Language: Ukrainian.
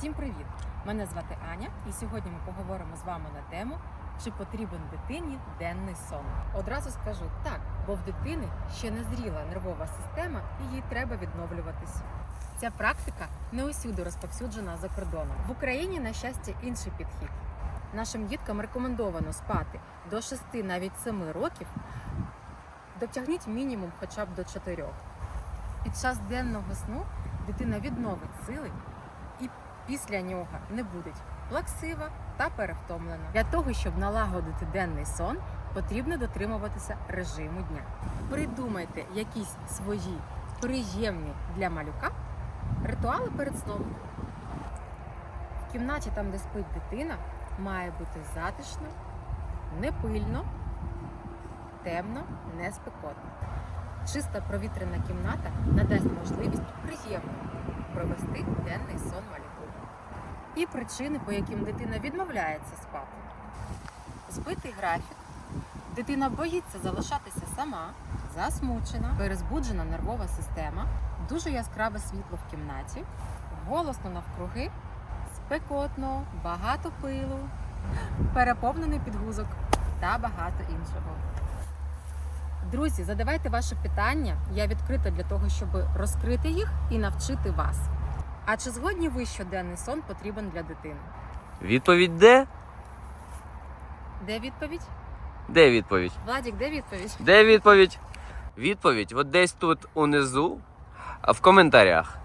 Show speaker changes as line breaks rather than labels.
Всім привіт! Мене звати Аня, і сьогодні ми поговоримо з вами на тему, чи потрібен дитині денний сон. Одразу скажу так, бо в дитини ще не зріла нервова система, і їй треба відновлюватись. Ця практика не усюди розповсюджена за кордоном. В Україні, на щастя, інший підхід. Нашим діткам рекомендовано спати до 6, навіть 7 років. Дотягніть мінімум хоча б до 4. Під час денного сну дитина відновить сили і після нього не буде плаксива та перевтомлена. Для того, щоб налагодити денний сон, потрібно дотримуватися режиму дня. Придумайте якісь свої приємні для малюка ритуали перед сном. В кімнаті, там, де спить дитина, має бути затишно, не пильно, темно, не спекотно. Чиста провітряна кімната надасть можливість приємно провести денний сон малюку. І причини, по яким дитина відмовляється спати. Збитий графік. Дитина боїться залишатися сама, засмучена, перезбуджена нервова система, дуже яскраве світло в кімнаті, голосно навкруги, спекотно, багато пилу, переповнений підгузок та багато іншого. Друзі, задавайте ваші питання. Я відкрита для того, щоб розкрити їх і навчити вас. А чи згодні ви, що денний сон потрібен для дитини?
Відповідь де?
Де відповідь?
Де відповідь?
Владік, де відповідь?
Де відповідь? Відповідь от десь тут унизу, а в коментарях.